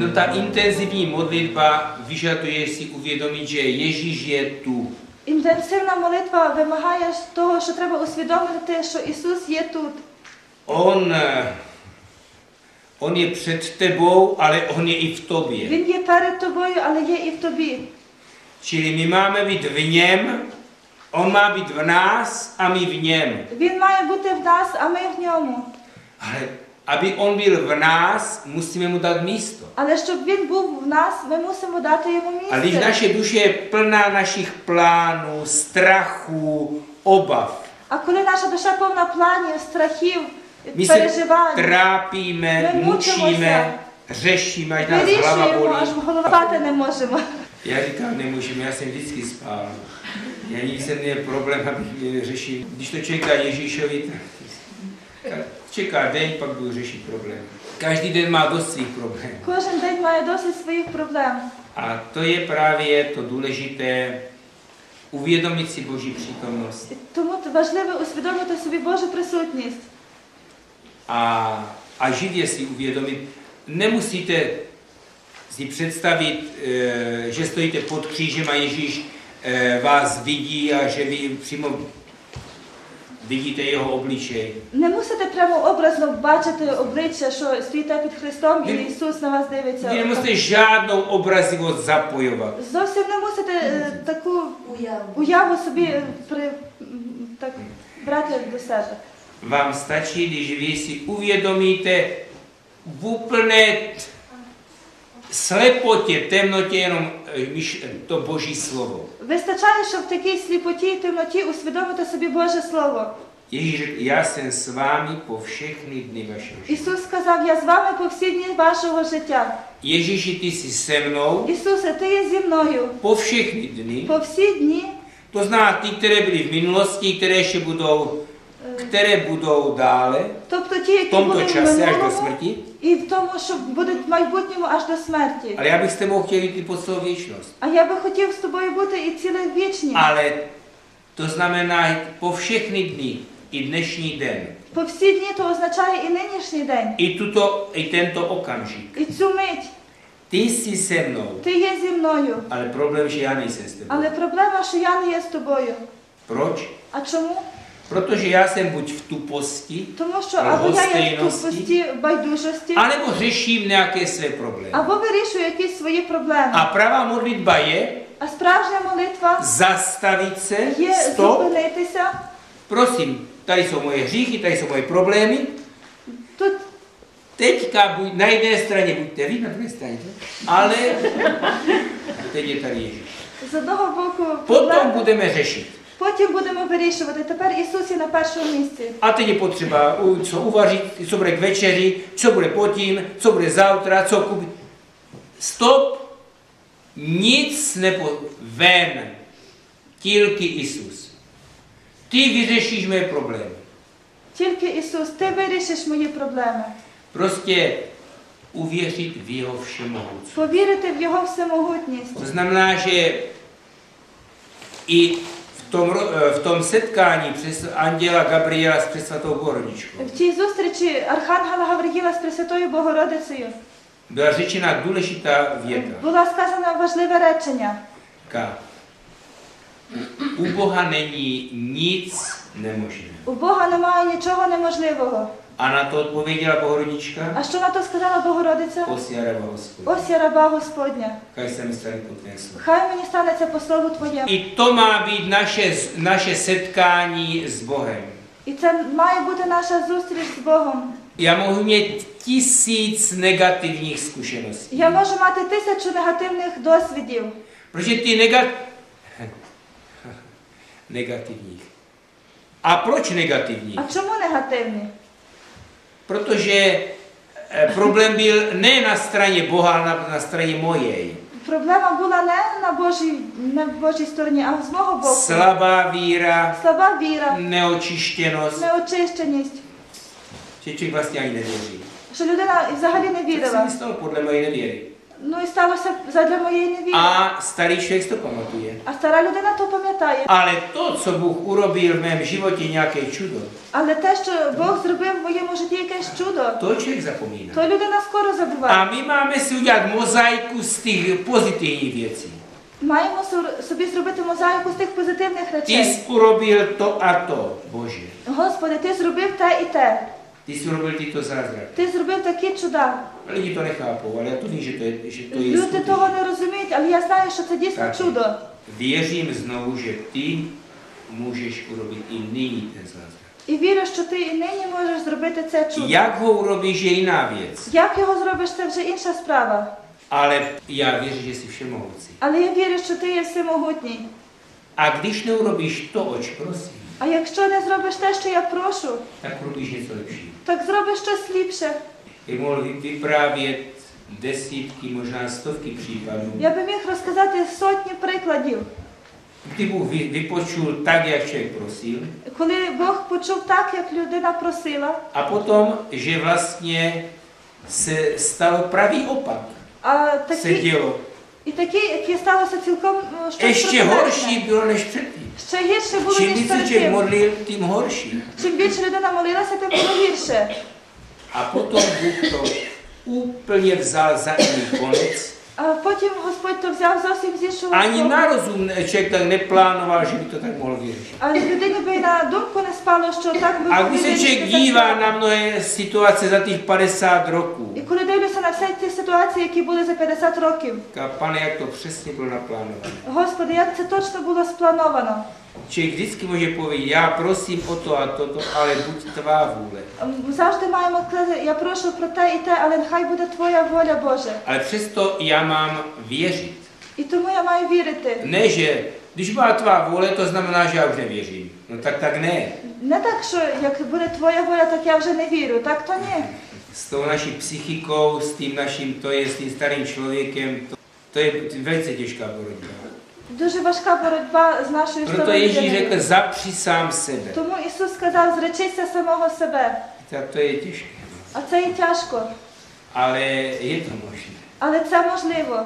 No ta intenzivní modlitba vyžaduje si uvědomit, že Ježíš je tu. Інтенсивна молитва вимагає того, що треба усвідомити, що Ісус є тут. On, eh, on je před tebou, ale on je i v tobě. Він є перед тобою, ale є і в тобі. Čili my máme být v něm, on má být v nás a my v něm. Він має бути в нас, а ми в ньому. Ale aby on byl v nás, musíme mu dát místo. Але щоб він був в нас, ми мусимо дати йому A když місце. naše duše je plná našich plánů, strachů, obav, А коли наша душа повна планів, страхів, my se переживань, trápíme, My mučíme mučíme, řešíme, až nás hlava вирішуємо, аж bolí. в голова спати не можемо. Já říkám, nemůžeme, já jsem vždycky spál. Já nikdy jsem měl problém, abych řešil. Když to čeká Ježíšovi, tak, tak čeká den, pak budu řešit problém. Každý den má dost svých problémů. Кожен день має досить своїх проблем. A to je právě to důležité, uvědomit si Boží přítomnost. І Тому важливо усвідомити собі Божу присутність. A, a živě si uvědomit, nemusíte si představit, eh, že stojíte pod křížem a Ježíš eh, vás vidí a že vy přímo vidíte jeho obličej. Не мусите прямо образно бачити обличчя, що стоїте під Христом і. Ісус на вас Vy дивиться. nemusíte žádnou obrazivost zapojovat. Зовсім не мусите таку Уяву. собі при, так, брати до себе. Vám stačí, když vy si uvědomíte v úplné slepotě, temnotě jenom eh, myš- to Boží slovo. Вистачає, що в такій сліпоті і темноті усвідомити собі Боже Слово. Ježíš řekl, já jsem s vámi po všechny dny vašeho života. Ісус сказав, я з вами по всі dні вашого життя. Ježíši, ty jsi se mnou Ісусе, ти є зі мною po všechny dny. по всі dні, To zná ty, které byly v minulosti, které ještě budou, které budou dále, тобто ті, v які tomto були в čase až do минулому, smrti. І в тому, що будуть в майбутньому аж до смерті. Ale já bych s tebou chtěl jít i po celou věčnost. А я би хотів з тобою бути і ціле вічні. Ale to znamená po všechny dny, i dnešní den, По всі дні то означає і нинішній день, i, tuto, i tento okamžik. і цю мить. Ty jsi se mnou, Ти є зі мною. ale problém, že já nejsem s tebou. Але проблема, що я не є з тобою. Proč? А чому? Protože já jsem buď v tuposti, Тому що або я є в Лгостинності. тупості, байдужості, anebo řeším nějaké své problémy. або вирішую якісь свої проблеми. A pravá modlitba je А справжня молитва zastavit se, є stop, зупинитися. prosím, tady jsou moje hříchy, tady jsou moje problémy, Тут teďka buď, na jedné straně buďte vy, na druhé straně, to, ale teď je tady Ježíš. з одного боку Potom проблеми, budeme řešit. потім будемо вирішувати. Тепер Ісус є на першому місці. A teď je potřeba u- co uvařit, co bude k večeři, co bude potím, co bude zautra, co kupit. Stop, nic nepo... Ven, tilky Isus. Ty vyřešíš moje problémy. Тільки Ісус, ти вирішиш мої проблеми. Prostě uvěřit v jeho všemohoucnost. Повірити в Його всемогутність. To znamená, že i Э, в тому, в тому сітканні через ангела Габріела з Пресвятого Городичку. В цій зустрічі Архангела Гавриїла з Пресвятою Богородицею Була речена дулешіта вєта. була сказана важливе речення. Ка. У Бога нині ніц неможливе. У Бога немає нічого неможливого. А на то відповіла Богородічка. А що на то сказала Богородиця? Ось я раба Господня. Ось я раба Господня. Хай се мені стане по твоєму слову. Хай мені станеться по слову твоєму. І то має бути наше, наше сіткання з Богом. І це має бути наша зустріч з Богом. Я можу мати тисяч негативних скушеностей. Я можу мати тисячу негативних досвідів. Причому ти нега... негативних. А проч негативні? А чому негативні? Protože eh, problém byl ne na straně Boha, ale na, na straně mojej. Проблема була не на Божій, на Божій стороні, а з мого боку. Slabá víra, Слаба віра, neočištěnost, неочищеність, že člověk vlastně ani nevěří. що людина і взагалі не Tak se вірила. mi stalo podle mojej nevěry. Ну і сталося задля моєї невіри. A starý člověk to pamatuje. А стара людина то пам'ятає. Ale to, co Bůh urobil v mém životě, nějaké čudo, Але те, що Бог зробив в моєму житті якесь чудо, to člověk zapomíná. то людина скоро забуває. A my máme si udělat mozaiku z těch pozitivních věcí. Маємо сор- собі зробити мозаїку з тих позитивних Ty речей. jsi urobil to a to, Bože. Господи, ти зробив те і те. Ти зробив ти то зазрак. Ти зробив такі чуда. Люди то не хапували, а тут інші то, що то є. Люди сутичі. того не розуміють, але я знаю, що це дійсно так, чудо. Вірю їм знову, що ти можеш робити і нині те зазрак. І вірю, що ти і нині можеш зробити це чудо. Як його робиш, є і навіць. Як його зробиш, це вже інша справа. Але я вірю, що ти всемогутній. Але я вірю, що ти є всемогутній. А když не робиш то, о чим просив. А якщо не зробиш те, що я прошу, так робиш не ліпше. так зробиш щось ліпше. Je mohl vy- vyprávět desítky, možná stovky případů, Я би міг розказати сотні прикладів, kdy Bůh vy- vypočul tak, jak člověk prosil, коли Бог почув так, як людина просила, a potom, že vlastně se stalo pravý opak. а Se такі, dělo. I taky, je stalo se celkom eh, Ještě horší bylo než předtím. Ještě horší bylo Čím než více se modlil, tím horší. Čím více lidena modlila se, tím bylo. A potom Bůh to úplně vzal za jiný konec А потім Господь то взяв зовсім з іншого Ani боку. na rozum člověk tak neplánoval, že by to tak mohl vyřešit. А людині би й на думку не спало, що так би A могли když se člověk вирішити dívá так. na mnohé situace za těch 50 roků, І коли дивлюся на всі ті ситуації, які були за 50 років, říká, pane, jak to přesně bylo naplánované. Господи, як це точно було сплановано? Člověk vždycky může povědět, já prosím o to a toto, ale buď tvá vůle. М, Завжди маємо сказати, я прошу про те і те, але нехай буде Твоя воля Боже. Ale přesto já mám věřit. І тому я маю вірити. Ne, že když byla tvá vůle, to znamená, že já už nevěřím. No tak tak ne. Не так, що як буде Твоя воля, так я вже не вірю. Так то ні. S tou naší psychikou, s tím naším, to je s tím starým člověkem, to, to je velice těžká borotba. Дуже важка боротьба з нашою Proto старою Ježíš řekl, zapři sám sebe. Тому Ісус сказав, зречися самого себе. Tak to je těžké. А це і тяжко. Ale je to možné. Але це можливо.